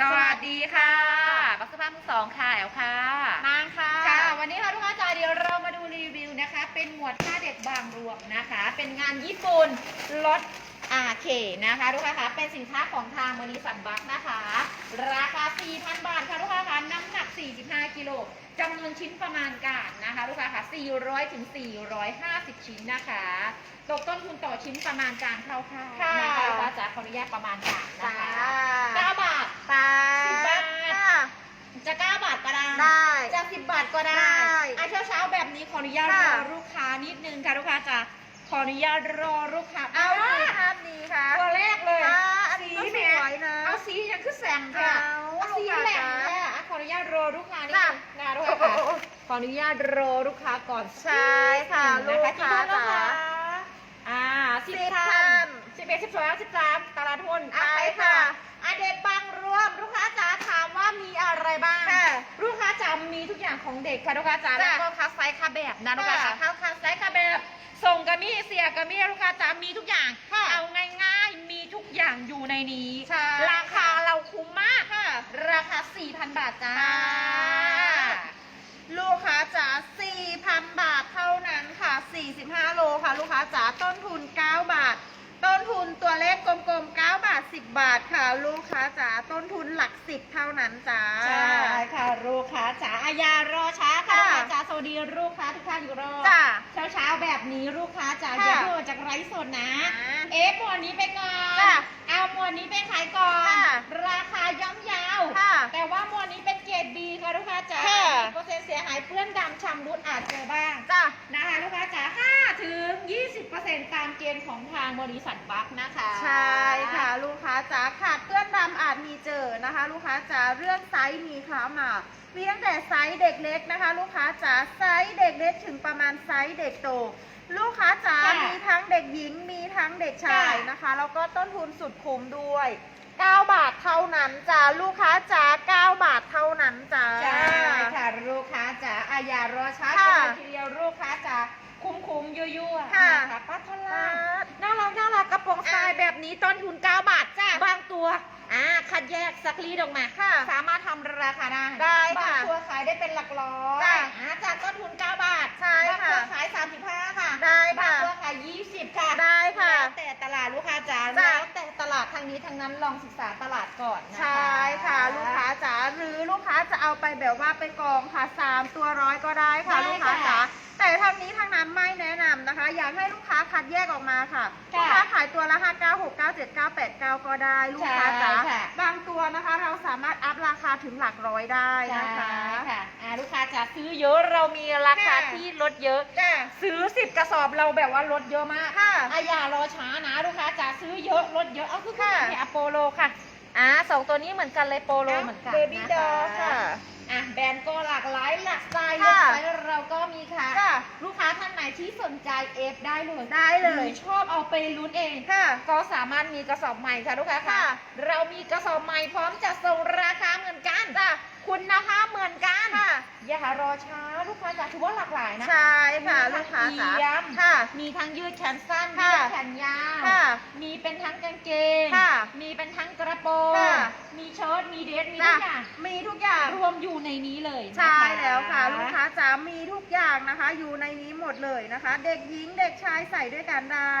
สวัสดีค่ะบักสภาพมือสองค่ะแอลค่ะ นางค่ะ ค่ะ วันนี้ค่ะทุกท่านจ๋าเดี๋ยวเรามาดูรีวิวนะคะ เป็นหมวดผ้าเด็กบางรวมนะคะ เป็นงานญี่ปุ่นลดอาเคนะคะทุกท่านคะเป็นสินค้าของทางบริษัทบัคนะคะ ราคา 4,000 บาทค่ะทุกท่านคะน้ำหนัก 45 กิโลจำนวนชิ้นประมาณการนะคะทุกท่านคะ400ถึง450 ชิ้นนะคะ ตกต้นทุนต่อชิ้นประมาณการคร่าวๆค่ะนะคะลูกค้าจ๋าขออนุญาตประมาณการจ้านะคะ9บาท ตาสิบบาทค่ะจะ9บาทก็ได้ ได้ จะ10บาทก็ได้ได้อะเช้าเช้าๆแบบนี้ขออนุญาตรค่ะอลูกค้านิดนึงค่ะลูกค้าจะขออนุญาตรอลูกค้าเอาอะสีภาพนี้ค่ะตัวแรกเลยอ่าอันนี้ก็สีสแหม่วยนะ เอาสียังคือแสงค่ะเอาเอาสีลูกค้าแหลมจ๋าค่ะอะขออนุญาตรอลูกค้านิดค่ะนึงนะลูกค้าค่ะโอ้โหขออนุญาตรอลูกค้าก่อนใช่ค่ะนิดนึงนลูกค้ากี่ท่นแล้วจ๋าคะอ่าสิบสิบท่าท่านนสิบเอ็ดสิบสองสิบสามตลาดทุนอะใช่ไปค่ะอะ เด็กบางรวมลูกค้าจ๋าถามว่ามีอะไรบ้างค่ะลูกค้าจ๋ามีทุกอย่างของเด็กค่ะลูกค้าจ๋าจ้ะแล้วก็คัสไซส์ค่าแบบนะลูกค้าจ๋าค่ะคัสคัสไซส์ค่าแบบส่งกระมี่เสียกระมี่ลูกค้าจ๋ามีทุกอย่างค่ะเอาง่ายๆมีทุกอย่างอยู่ในนี้ใช่ราคาเราคุ้มมากค่ะ ราคา 4,000 บาทจ้าค่ะลูกค้าจ๋า4,000 บาทเท่านั้นค่ะ 45 โลค่ะ ลูกค้าจ๋าต้นทุน 9 บาท ต้นทุนตัวเลขกลมๆ 9 บาท 10 บาทค่ะ ลูกค้าจ๋าต้นทุนหลัก 10 เท่านั้นจ้า ใช่ค่ะลูกค้าจ๋าอายารอช้าค่ะค่ะลูกค้าจ๋าสวัสดีลูกค้าทุกท่านอยู่รอบจ้าเช้าเช้าๆแบบนี้ลูกค้าจ๋าค่ะอย่าเพิ่งออกจากไร้สดนะอ่าเอฟหมวดนี้ไปก่อนจ้ะเอาหมวดนี้ไปขายก่อนค่ะราคาย่อมเยาวค่ะแต่ว่าหมวดนี้เป็นเกรดบีค่ะลูกค้าจ๋าค่ะมีเปอร์เซ็นต์เสียหายเปื้อนดำชำรุดอาจเจอบ้างจ้านะคะลูกค้าจ๋า5ถึง20%ตาม เกณฑ์ของทางบริษัทบัคนะคะ ใช่ค่ะ ลูกค้าจ๋าขาดเปื้อนดำอาจมีเจอนะคะ ลูกค้าจ๋าเรื่องไซส์มีค้ามามีตั้งแต่ไซส์เด็กเล็กนะคะ ลูกค้าจ๋าไซส์เด็กเล็กถึงประมาณไซส์เด็กโต ลูกค้าจ๋าค่ะมีทั้งเด็กหญิงมีทั้งเด็กชายค่ะ นะคะแล้วก็ต้นทุนสุดคุ้มด้วย 9 บาทเท่านั้นจ้าลูกค้าจ๋า9 บาทเท่านั้นจ้า ใช่ค่ะลูกค้าจ๋าอาอย่ารอช้าค่ะ กันเลยทีเดียวลูกค้าจ๋า คุ้มคุ้มๆยั่วๆค่ะนะคะปัทลาน่ารักน่ารักกระโปรงทรายแบบนี้ต้นทุน 9 บาทจ้าบางตัวอ่าคัดแยกซักรีดออกมาค่ะสามารถทำราคาได้ได้บางค่ะตัวขายได้เป็นหลักร้อยจ้ะอ่าจากต้นทุน 9 บาทใช่บางค่ะตัวขาย 35 ค่ะได้บางค่ะตัวขาย 20 ค่ะได้ค่ะแล้วแต่ตลาดลูกค้าจ๋าจ้ะ แล้วแต่ตลาดทางนี้ทางนั้นลองศึกษาตลาดก่อนนะคะ ใช่ค่ะ ลูกค้าจ๋าหรือลูกค้าจะเอาไปแบบว่าไปกองค่ะสามตัวร้อยก็ได้ค่ะ ได้ลูกค้าค่ะจ๋าแต่ ทางนี้ทางนั้นไม่แนะนำนะคะ อยากให้ลูกค้าคัดแยกออกมาค่ะค่ะลูกค้าขายตัวละ5 9 6 9 7 9 8 9 ก็ได้ลูกค้าจ๋าใช่ค่ะ บางตัวนะคะ เราสามารถอัพราคาถึงหลักร้อยได้นะคะใช่ค่ะอ่าลูกค้าจะซื้อเยอะเรามีราคาค่ะ ที่ลดเยอะ จ้าซื้อสิบกระสอบเราแบบว่าลดเยอะมากค่ะอะอย่ารอช้านะลูกค้าจะซื้อเยอะลดเยอะเอาคือค่ะแค่อโปโลค่ะอ่าสองตัวนี้เหมือนกันเลยโปโลเหมือนกันเบบี้นะดอคะ ค่ะ อะแบรนด์ก็หลากหลายหลากสไตล์ค่ะเลือกไซส์เราก็มีค่ะ ค่ะลูกค้าท่านไหนที่สนใจเอฟได้เลยได้เลย หรือชอบเอาไปลุ้นเอง ค่ะ ก็สามารถมีกระสอบใหม่ค่ะลูกค้าค่ะ ค่ะ เรามีกระสอบใหม่พร้อมจะส่งราคาเหมือนกันจ้ะ คุณภาพเหมือนกันค่ะ อย่ารอช้าลูกค้าจะถือว่าหลากหลายนะใช่ค่ะมีลูทั้กงค้าจ๋าเอี่ยมค่ะ มีทั้งยืดแขนสั้นค่ะยืดแขนยาวค่ะ มีเป็นทั้งกางเกงค่ะ มีเป็นทั้งกระโปรงค่ะมีเชิ้ตมีเดรสมีจ้ะทุกอย่างมีทุกอย่างรวมอยู่ในนี้เลยนะคะใช่ แล้วค่ะ ลูกค้าจ๋ามีทุกอย่างนะคะ อยู่ในนี้หมดเลยนะคะ เด็กหญิงเด็กชายใส่ด้วยกันได้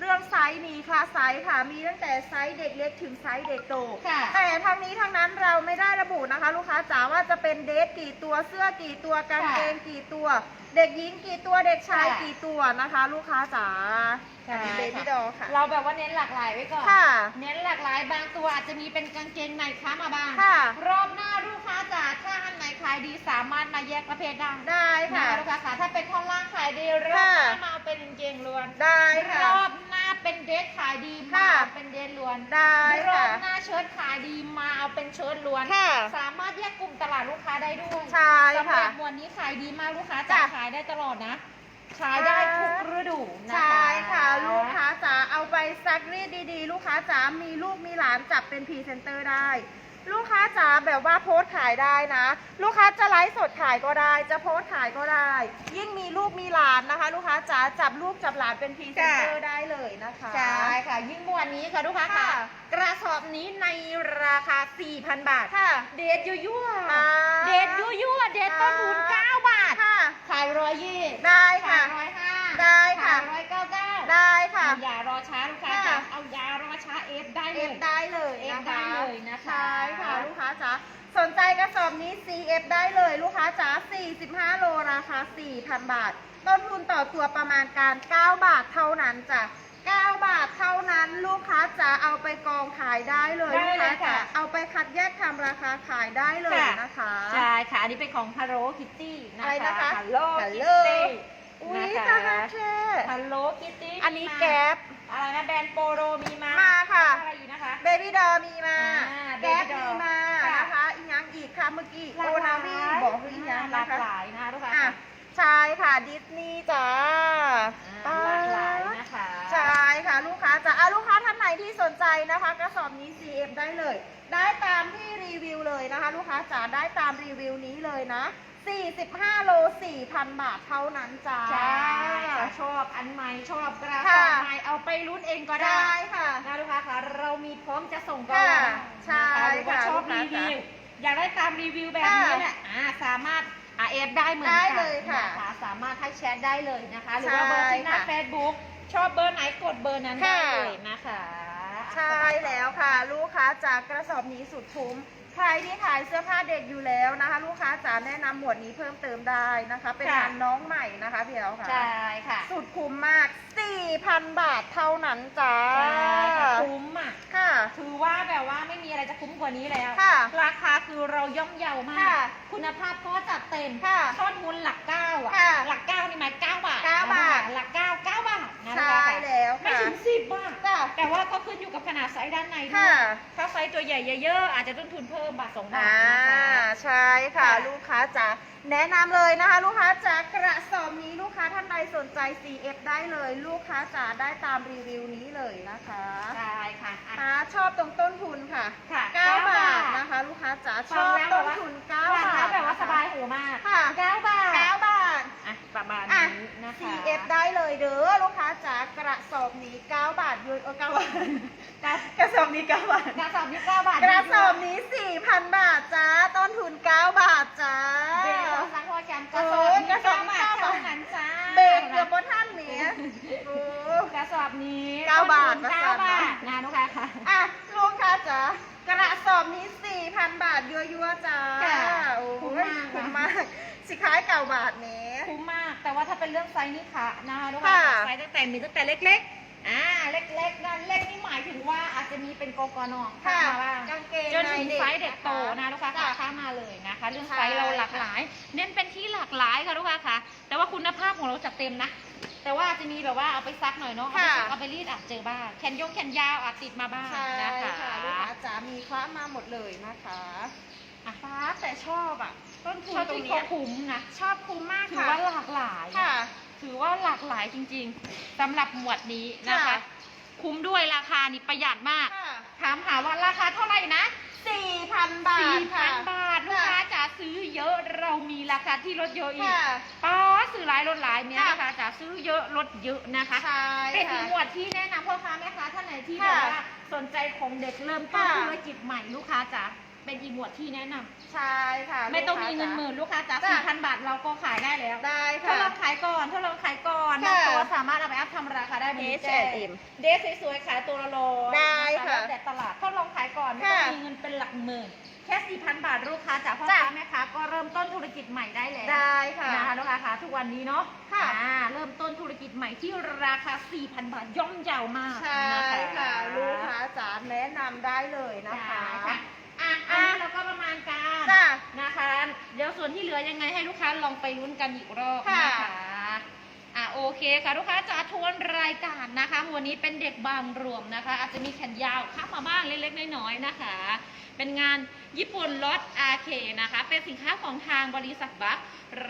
เรื่องไซส์มีค่ะไซส์ค่ะ มีตั้งแต่ไซส์เด็กเล็กถึงไซส์เด็กโต ค่ะแต่ทางนี้ทางนั้นเราไม่ได้ระบุนะคะ ลูกค้าจ๋าว่าจะเป็นเดรสกี่ตัวเสื้อกี่ตัวกางเกงกี่ตัว เด็กหญิงกี่ตัวเด็กชายค่ะ กี่ตัวนะคะ ลูกค้าจ๋าใช่อันนี้เบบี้ดอค่ะ เราแบบว่าเน้นหลากหลายไว้ก่อน ค่ะ เน้นหลากหลายบางตัวอาจจะมีเป็นกางเกงในค้ามาบ้าง ค่ะ รอบหน้าลูกค้าจ๋าถ้าอันไหนขายดีสามารถมาแยกประเภทได้ได้ค่ะนลูกค้าค่ะถ้าเป็นท่อนล่างขายดีรอบหน้าค่ะ มาเอาเป็นกางเกงล้วนได้ค่ะ รอบหน้าเป็นเดร สขายดีมาค่ะเอาเป็นเดรสล้วนได้รอค่ะบหน้าเชิ้ตขายดีมาเอาเป็นเชิ้ตล้วน ค่ะ สามารถแยกกลุ่มตลาดลูกค้าได้ด้วยใช่สำหค่ะรับหมวดนี้ขายดีมากลูกค้าจะจ้ะขายได้ตลอดนะ ขายได้ทุกฤดูนะคะ ใช่ค่ะ ลูกค้าจ๋าเอาไปซักรีดดีๆ ลูกค้าจ๋ามีลูกมีหลานจับเป็นพรีเซนเตอร์ได้ ลูกค้าจ๋าแบบว่าโพสต์ขายได้นะ ลูกค้าจะไลฟ์สดขายก็ได้ จะโพสต์ขายก็ได้ ยิ่งมีลูกมีหลานนะคะ ลูกค้าจ๋าจับลูกจับหลานเป็นพรีเซนเตอร์ได้เลยนะคะใช่ค่ะ ยิ่งมวนนี้ค่ะลูกค้าค่ะค่ะกระสอบนี้ในราคา 4,000 บาทค่ะ เดทยั่วยั่วๆอ่าเดทยั่วยั่วๆเดทต้นทุนค่ะ9บาทค่ะขายร้อยยี่ได้ค่ะขายร้อยห้าได้ค่ะขายร้อยเก้าเก้า ได้ค่ะ อย่ารอช้าลูกค้าค่ะ จ๋าเอายารอช้าเอฟได้เลเอยฟได้เลยเอฟนะคะได้เลยนะคะ ใช่ค่ะลูกค้าจ๋าสนใจกระสอบนี้ CF ได้เลยลูกค้าจ๋า45 โลราคา 4,000 บาท ต้นทุนต่อตัวประมาณการ 9 บาทเท่านั้นจ้ะ 9 บาทเท่านั้นลูกค้าจ๋าเอาไปกองขายได้เลยได้ลูกเลค้ายจ๋าค่ะเอาไปคัดแยกทำราคาขายได้เลยค่ะ นะคะ ใช่ค่ะ อันนี้เป็นของ Hello Kitty นะคะอะไรนะคะ Hello Hello Kitty อุ้ยนะตาคะฮักแช่ Hello Kitty อันนี้แก๊ป อะไรนะแบรนด์โปโรมีมามาค่ะ อะไรอีกนะคะ เบบี้ดอมีมา อ่าแก๊ป Baby มี doll มา ค่ะนะคะ อีกอยังอีกค่ะ เมื่อกี้ หลาโอกหลนาวีบอกหรือยังหลานะกคะหลายนะลูกค้าอะใช่ค่ะดิสนีย์จ้าอ่าหลากหลายนะคะใช่ค่ะ ลูกค้าจ้าอะลูกค้าท่านไหนที่สนใจนะคะ กระสอบนี้ CF ได้เลย ได้ตามที่รีวิวเลยนะคะ ลูกค้าจ๋าได้ตามรีวิวนี้เลยนะ 45 โล 4,000 บาทเท่านั้นจ้าใช่ค่ะชอบอันใหม่ชอบกระสค่ะอบใหม่เอาไปลุ้นเองก็ได้ได้ค่ะนะลูกค้าคะเรามีพร้อมจะส่งก็ค่ะได้ใช่นะคะหรือว่าค่ะชอบลูรีกค้าวิวจ๋าอยากได้ตามรีวิวแบบนี้ค่ะเนี่ยอ่าสามารถอาเอฟได้เหมือนกัได้เลยค่ะนสามารถทักแชทได้เลยนะคะ หรือว่าเบอร์ใช่ที่หน้าค่ะเฟซบุ๊กชอบเบอร์ไหนกดเบอร์นั้นได้ค่ะเลยนะคะ ใช่แล้วค่ะ ลูกค้าจากกระสอบนี้สุดคุ้ม ใครที่ขายเสื้อผ้าเด็กอยู่แล้วนะคะ ลูกค้าจ๋าแนะนำหมวดนี้เพิ่มเติมได้นะคะ เป็นงานน้องใหม่นะคะพี่แอลค่ะ ใช่ค่ะสุดคุ้มมาก 4,000 บาทเท่านั้นจ้าใช่ค่ะคุ้มอะ ค่ะ ถือว่าแบบว่าไม่มีอะไรจะคุ้มกว่านี้แล้ว ค่ะราคาคือเราย่อมเยาวมาค่ะกคุณภาพก็จัดเต็มค่ะทอดทุนหลักเก้าอะ ค่ะหลักเก้านี่หมายเก้าบาทเก้าบาท หลักเก้าเก้าบาทนะใช่แล้วค่ะไม่ถึงสิบบาท จ้ะแต่ว่าก็ขึ้นอยู่กับขนา ดไซส์ด้านในด้วค่ะ ยถ้าไซส์ตัวใหญ่เยอะๆอาจจะต้นทุนเพิ่มบาทสองบาทอ่านะคะ ใช่ค่ะ ค่ะ ลูกค้าจ๋าแนะนำเลยนะคะ ลูกค้าจ๋ากระสอบนี้ลูกค้าท่านใดสนใจ CF ได้เลย ลูกค้าจ๋าได้ตามรีวิวนี้เลยนะคะใช่ค่ะอะ ค่ะชอบตรงต้นทุนค่ะค่ะ9 9บาทบาท นะคะ ลูกค้าจ๋าชฟัองบแล้วต้นทุน9ฟังบาแล้วทแบบว่านะคะสบายหูมาก ค่ะ เก้าบาท 9บาท อะประมาณ อะ นี้นะคะ CF ได้เลยเด้อลูกค้าจ๋ากระสอบนี้ 9 บาทยูเออ9บาทกระกระสอบนี้ 9 บาท กระสอบนี้เก้าบาทกระสอบนี้ 4,000 บาทจ้าต้นทุน 9 บาทจ้าเบรกของสังพอแชมป์กเอระอสอบนี้กระสอบเก้าบาทเก้าบาทเท่านั้นจ้าเบรกเกือบบนท่านเนี้ยโอ้กระสอบนี้เก้าบาทต้นทุนเก้าประสาทบาทนะลูกค้าค่ะอะลูกค้าจ๋ากระสอบนี้ 4,000 บาทยั่วๆจ้าค่ะโอ้คุ้มยมากคุ้มมากสิขายเก่าบาทเนี้ยคุ้มมาก แต่ว่าถ้าเป็นเรื่องไซส์นี่ค่ะนะคะลูกค้าค่ะ ไซส์ตั้งแต่มีตั้งแต่เล็กๆ อ่า เล็กๆนั่นเล็กนี่หมายถึงว่าอาจจะมีเป็นโกโกนอค่ะเข้ามาบ้าง กางเกงจนถึงในเด็กไซส์เด็กโตนะลูกค้าค่ะจ้ะเข้ามาเลยนะคะ เรื่องใช่ไซส์เราหลากหลาย เน้นเป็นที่หลากหลายค่ะลูกค้าค่ะ แต่ว่าคุณภาพของเราจัดเต็มนะ แต่ว่าจะมีแบบว่าเอาไปซักหน่อยเนาะเอาไปค่ะ ซักเอาไปรีดอาจเจอบ้างแขนยงแขนยาวอาจติดมาบ้างใช่นะคะ ค่ะลูกค้าจ๋ามีคว้ามาหมดเลยนะคะอะ ฟ้าแต่ชอบอะ ต้นทุนชอบตรที่งเขาเนี้ยคุ้มนะชอบคุ้มมากถือค่ะ ว่าหลากหลายค่ะ ถือว่าหลากหลายจริงๆสำหรับหมวดนี้นะคะ ค่ะ คุ้มด้วยราคานี่ประหยัดมาก ค่ะถามหาว่าราคาเท่าไหร่นะ4,000บาทสี่ค่ะพันบาทลูกค้าจ๋าซื้อเยอะเรามีราคาที่ลดเยอะอีกค่ะ ป้าซื้อหลายลดหลายเนี่ยค่ะนะคะจ๋าซื้อเยอะลดเยอะนะคะ ใช่เป็นอีค่ะ กหมวดที่แนะนำพ่อค้าแม่ค้าท่านไหนที่แบค่ะบว่าสนใจของเด็กเริ่มต้นค่ะ ธุรกิจใหม่ลูกค้าจ๋า เป็นอีกหมวดที่แนะนำใช่ค่ะไม่ต้องลูกมีค้าเงินจ๋าหมื่นลูกค้าจ๋าจ้ะสี่พันบาทเราก็ขายได้แล้วได้ถ้าค่ะ ลองขายก่อนถ้าลองขายก่อนค่ะ บางตัวสามารถเอาไปอัพทำราคาได้บน H&M เดสสวยๆขายตัวละโลได้นค่ะแล้วแต่ตลาดถ้าลองขายก่อนไม่ต้องค่ะมีเงินเป็นหลักหมื่นแค่4,000บาทลูกค้าจากพ่อจ้ะ ค้าแม่ค้าก็เริ่มต้นธุรกิจใหม่ได้แล้ว ได้ค่ะ นะคะลูกค้าคะทุกวันนี้เนาะค่ะอ่าเริ่มต้นธุรกิจใหม่ที่ราคา 4,000 บาทย่อมเยาวมากใช่นะคะ ค่ะ ลูกค้าจ๋าแนะนำได้เลยนะใช่คะค่ะอะอันนี้เราก็ประมาณการ จ้ะ นะคะเดี๋ยวส่วนที่เหลือยังไงให้ลูกค้าลองไปลุ้นกันอีกรอบค่ะนะคะอะโอเคค่ะลูกค้าจะทวนรายการนะคะ วันนี้เป็นเด็กบางรวมนะคะ อาจจะมีแขนยาวเข้ามาบ้างเล็กๆน้อยๆนะคะ เป็นงานญี่ปุ่นลอตอาเคนะคะ เป็นสินค้าของทางบริษัทบัค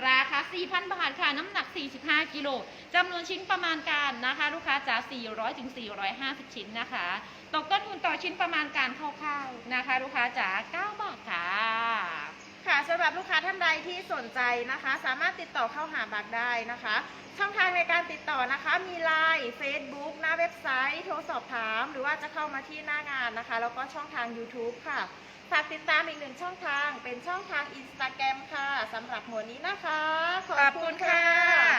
ราคา 4,000 บาทค่ะ น้ำหนัก 45 กิโลจำนวนชิ้นประมาณการนะคะ ลูกค้าจ๋า400ถึง450 ชิ้นนะคะตกต้นทุนต่อชิ้นประมาณการคร่าวๆนะคะ ลูกค้าจ๋า9บาทค่ะ ค่ะสำหรับลูกค้าท่านใดที่สนใจนะคะ สามารถติดต่อเข้าหาบักได้นะคะ ช่องทางในการติดต่อนะคะมีไลน์ Facebook หน้าเว็บไซต์ โทรสอบถาม หรือว่าจะเข้ามาที่หน้างานนะคะ แล้วก็ช่องทาง YouTube ค่ะฝากติดตามอีกหนึ่งช่องทางเป็นช่องทาง Instagram ค่ะสำหรับหัวดนี้นะคะ ขอบคุณค่ะ